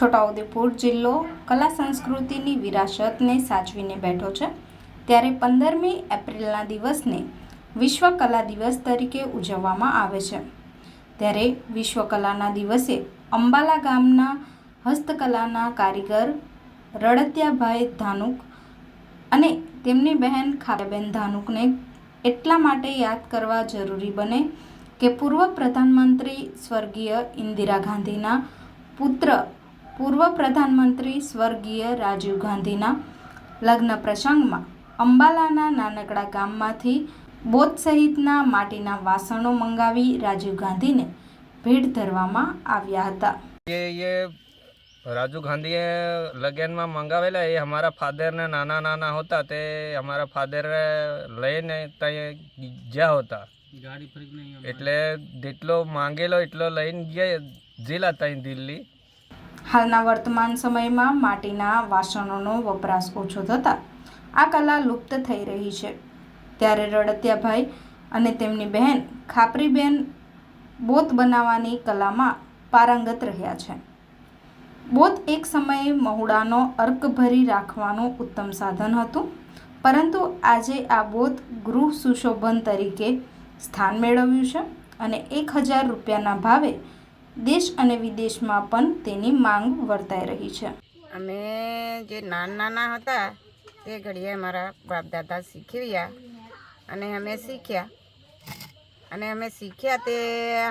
છોટાઉદેપુર જિલ્લો કલા સંસ્કૃતિની વિરાસતને સાચવીને બેઠો છે. ત્યારે પંદરમી એપ્રિલના દિવસને વિશ્વ કલા દિવસ તરીકે ઉજવવામાં આવે છે. ત્યારે વિશ્વ કલાના દિવસે અંબાલા ગામના હસ્તકલાના કારીગર રડતિયાભાઈ ધાનુક અને તેમની બહેન ખાબેન ધાનુકને એટલા માટે યાદ કરવા જરૂરી બને કે પૂર્વ પ્રધાનમંત્રી સ્વર્ગીય ઇન્દિરા ગાંધીના પુત્ર પૂર્વ પ્રધાનમંત્રી સ્વર્ગીય રાજીવ ગાંધીના લગ્ન પ્રસંગમાં અંબાલાના નાનકડા ગામમાંથી બોધ સહિતના માટીના વાસણો મંગાવી રાજીવ ગાંધીને ભેટ ધરવામાં આવ્યા હતા. એ રાજુ ગાંધીએ લગનમાં મંગાવેલા એ અમારા ફાધરને નાના નાના હતા તે અમારા ફાધર લઈને ત્યાં ગયા હતા. એટલે જેટલો માંગેલો એટલો લઈને ગયા જિલ્લા ત્યાં દિલ્હી. હાલના વર્તમાન સમયમાં માટીના વાસણોનો વપરાશ ઓછો થતાં આ કલા લુપ્ત થઈ રહી છે. ત્યારે રડતિયાભાઈ અને તેમની બહેન ખાપરીબેન બોત બનાવવાની કલામાં પારંગત રહ્યા છે. બોત એક સમયે મહુડાનો અર્ક ભરી રાખવાનું ઉત્તમ સાધન હતું, પરંતુ આજે આ બોત ગૃહ સુશોભન તરીકે સ્થાન મેળવ્યું છે અને એક હજાર રૂપિયાના ભાવે દેશ અને વિદેશમાં પણ તેની માંગ વર્તાઈ રહી છે. અમે જે નાના નાના હતા, તે ઘડીએ મારા બાપદાદા શીખવ્યા અને અમે શીખ્યા. અને અમે શીખ્યા તે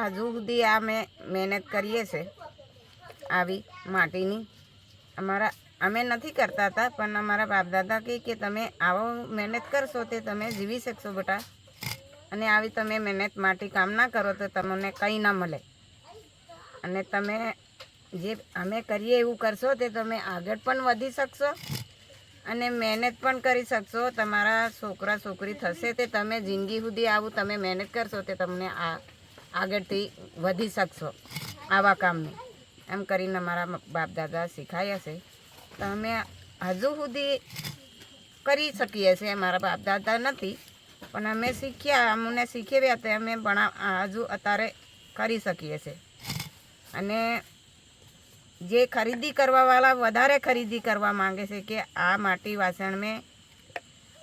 હજુ સુધી આ મેં, મહેનત કરીએ છે. આવી માટીની અમારા, અમે નથી કરતા હતા, પણ અમારા બાપદાદા કહે કે તમે આવો મહેનત કરશો તે તમે જીવી શકશો બેટા. અને આવી તમે મહેનત માટી કામ ના કરો તો તમને કંઈ ના મળે. અને તમે જે અમે કરીએ એવું કરશો તે તમે આગળ પણ વધી શકશો અને મહેનત પણ કરી શકશો. તમારા છોકરા છોકરી થશે તે તમે જિંદગી સુધી આવું તમે મહેનત કરશો તે તમને આ આગળથી વધી શકશો આવા કામની. એમ કરીને મારા બાપ દાદા શીખાયા છે. તો અમે હજુ સુધી કરી શકીએ છીએ. મારા બાપ દાદા નથી, પણ અમે શીખ્યા, અમને શીખવ્યા તે અમે ભણા હજુ અત્યારે કરી શકીએ છીએ. અને જે ખરીદી કરવાવાળા વધારે ખરીદી કરવા માંગે છે કે આ માટી વાસણ મેં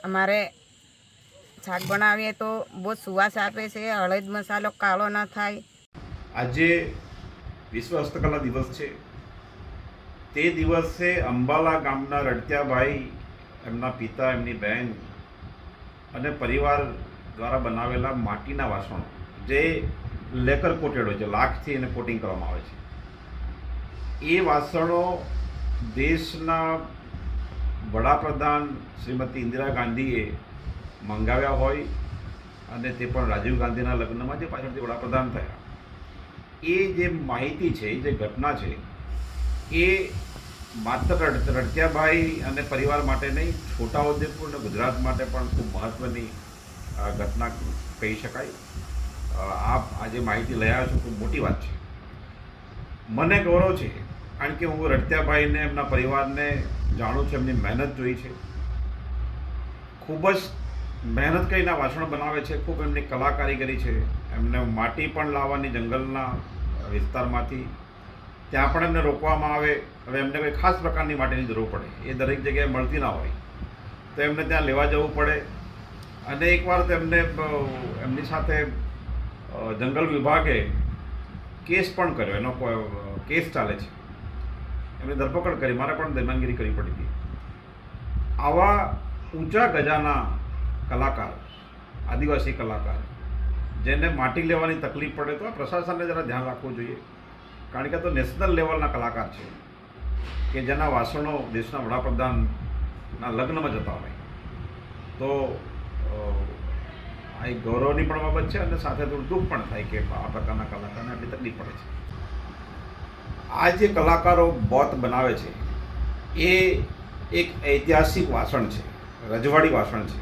અમારે શાક બનાવીએ તો બહુ સુવાસ આપે છે, હળદ મસાલો કાળો ના થાય. આજે વિશ્વ હસ્તકલા દિવસ છે. તે દિવસે અંબાલા ગામના રડત્યાભાઈ, એમના પિતા, એમની બહેન અને પરિવાર દ્વારા બનાવેલા માટીના વાસણો. જે લેકર કોટેડ હોય છે, લાખથી એને કોટિંગ કરવામાં આવે છે. એ વાસણો દેશના વડાપ્રધાન શ્રીમતી ઇન્દિરા ગાંધીએ મંગાવ્યા હોય અને તે પણ રાજીવ ગાંધીના લગ્નમાં જે પાછળથી વડાપ્રધાન થયા. એ જે માહિતી છે, જે ઘટના છે, એ માત્ર રડત્યાભાઈ અને પરિવાર માટે નહીં છોટાઉદેપુર અને ગુજરાત માટે પણ ખૂબ મહત્ત્વની ઘટના કહી શકાય. આપ આજે માહિતી લઈ આવ્યા છો, ખૂબ મોટી વાત છે. મને ગૌરવ છે, કારણ કે હું રડતિયાભાઈને એમના પરિવારને જાણું છું, એમની મહેનત જોઈ છે. ખૂબ જ મહેનત કરીને વાસણો બનાવે છે, ખૂબ એમની કલા કારીગરી છે. એમને માટી પણ લાવવાની જંગલના વિસ્તારમાંથી. ત્યાં પણ એમને રોકવામાં આવે. હવે એમને કોઈ ખાસ પ્રકારની માટીની જરૂર પડે. એ દરેક જગ્યાએ મળતી ના હોય. તો એમને ત્યાં લેવા જવું પડે. અને એકવાર તો એમને સાથે જંગલ વિભાગે કેસ પણ કર્યો. એનો કેસ ચાલે છે. એમણે ધરપકડ કરી. મારે પણ દરમિયાનગીરી કરવી પડી હતી. આવા ઊંચા ગજાના કલાકાર, આદિવાસી કલાકાર, જેને માટી લેવાની તકલીફ પડે તો પ્રશાસનને જરા ધ્યાન રાખવું જોઈએ. કારણ કે તો નેશનલ લેવલના કલાકાર છે કે જેના વાસણો દેશના વડાપ્રધાનના લગ્નમાં જતા હોય. તો આ એક ગૌરવની પણ બાબત છે અને સાથે થોડું દુઃખ પણ થાય કે આ પ્રકારના કલાકારને આટલી તકલીફ પડે છે. આ જે કલાકારો બોત બનાવે છે, એ એક ઐતિહાસિક વાસણ છે, રજવાડી વાસણ છે.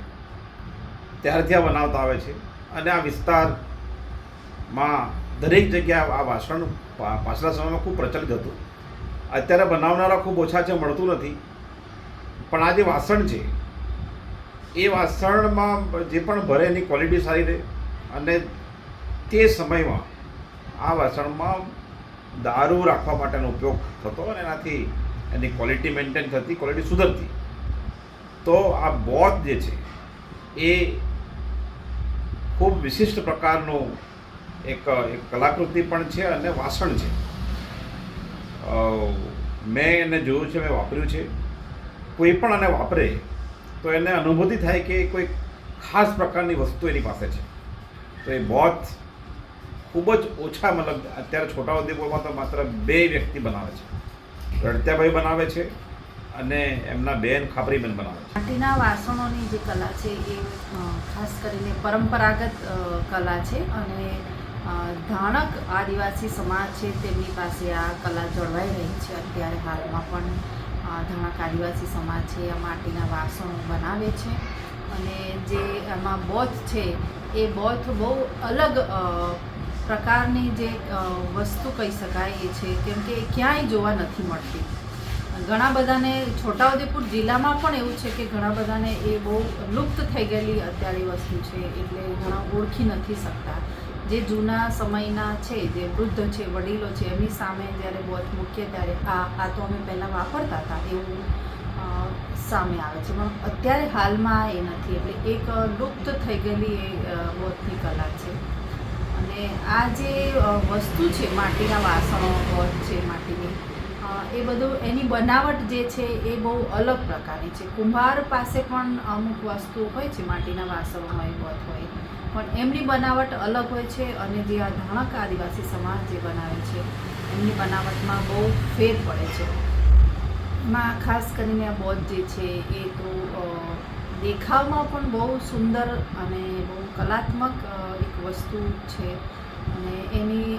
ત્યારથી આ બનાવતા આવે છે અને આ વિસ્તારમાં દરેક જગ્યાએ આ વાસણ પાછલા સમયમાં ખૂબ પ્રચલિત હતું. અત્યારે બનાવનારા ખૂબ ઓછા છે, મળતું નથી. પણ આ જે વાસણ છે એ વાસણમાં જે પણ ભરે એની ક્વોલિટી સારી રહે. અને તે સમયમાં આ વાસણમાં દારૂ રાખવા માટેનો ઉપયોગ થતો અને એનાથી એની ક્વોલિટી મેન્ટેન થતી ક્વોલિટી સુધરતી. તો આ બોધ જે છે, એ ખૂબ વિશિષ્ટ પ્રકારનું એક એક કલાકૃતિ પણ છે અને વાસણ છે. મેં એને જોયું છે, મેં વાપર્યું છે. કોઈ પણ આને વાપરે તો એને અનુભૂતિ થાય કે કોઈ ખાસ પ્રકારની વસ્તુ એની પાસે છે. તો એ બોથ ખૂબ જ ઓછા, મતલબ અત્યારે છોટા ઉદ્યોગોમાં તો માત્ર બે વ્યક્તિ બનાવે છે. રડત્યાભાઈ બનાવે છે અને એમના બેન ખાપરીબેન બનાવે છે. માટીના વાસણોની જે કલા છે એ ખાસ કરીને પરંપરાગત કલા છે અને ધાણક આદિવાસી સમાજ છે તેમની પાસે આ કલા જળવાઈ રહી છે અત્યારે હાલમાં પણ. ધાણક આદિવાસી સમાજ છે, આ માટીના વાસણો બનાવે છે. અને જે એમાં બોથ છે, એ બોથ બહુ અલગ પ્રકારની જે વસ્તુ કહી શકાય એ છે, કેમ કે એ ક્યાંય જોવા નથી મળતી. ઘણા બધાને છોટાઉદેપુર જિલ્લામાં પણ એવું છે કે ઘણા બધાને એ બહુ લુપ્ત થઈ ગયેલી અત્યારે વસ્તુ છે, એટલે ઘણા ઓળખી નથી શકતા. જે જૂના સમયના છે જે વૃદ્ધ છે વડીલો છે એમની સામે જ્યારે બોધ મૂકીએ ત્યારે આ આ તો અમે પહેલાં વાપરતા હતા એવું સામે આવે છે. પણ અત્યારે હાલમાં એ નથી. એટલે એક લુપ્ત થઈ ગયેલી એ અ, કલા છે. અને આ જે વસ્તુ છે માટીના વાસણો બોધ છે માટીની એ બધું એની બનાવટ જે છે એ બહુ અલગ પ્રકારની છે. કુંભાર પાસે પણ અમુક વસ્તુ હોય છે માટીના વાસણો હોય બોધ હોય. પણ એમની બનાવટ અલગ હોય છે અને જે આ ધાણક આદિવાસી સમાજ જે બનાવે છે, એમની બનાવટમાં બહુ ફેર પડે છે. એમાં ખાસ કરીને આ બોધ જે છે એ તો દેખાવમાં પણ બહુ સુંદર અને બહુ કલાત્મક એક વસ્તુ છે. અને એની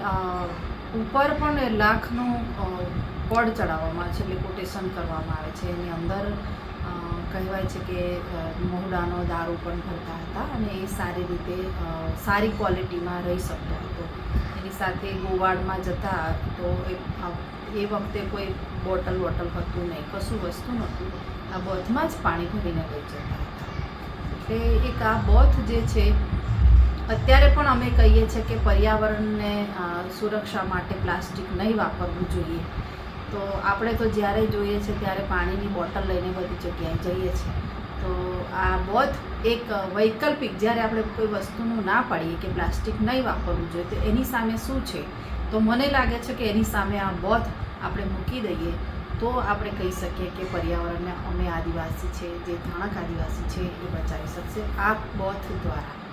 ઉપર પણ લાખનું પડ ચડાવવામાં આવે છે એટલે કોટેશન કરવામાં આવે છે. એની અંદર કહેવાય છે કે મહુડાનો દારૂ પણ ભરતા હતા અને એ સારી રીતે સારી ક્વોલિટીમાં રહી શકતો હતો. એની સાથે ગોવાડમાં જતા તો એ વખતે કોઈ બોટલ વોટલ હતું નહીં. કશું વસ્તુ નહોતું. આ બોથમાં જ પાણી ભરીને લઈ જતા હતા. એટલે એક આ બોથ જે છે, અત્યારે પણ અમે કહીએ છીએ કે પર્યાવરણને સુરક્ષા માટે પ્લાસ્ટિક નહીં વાપરવું જોઈએ. તો આપણે તો જ્યારે જોઈએ છે ત્યારે પાણીની બોટલ લઈને બધી જગ્યાએ જઈએ છીએ. તો આ બોથ એક વૈકલ્પિક, જ્યારે આપણે કોઈ વસ્તુનું ના પાડીએ કે પ્લાસ્ટિક નહીં વાપરવું જોઈએ, તો એની સામે શું છે? તો મને લાગે છે કે એની સામે આ બોથ આપણે મૂકી દઈએ તો આપણે કહી શકીએ કે પર્યાવરણને અમે આદિવાસી છે, જે થાણક આદિવાસી છે, એ બચાવી શકશે. આ બોથ દ્વારા.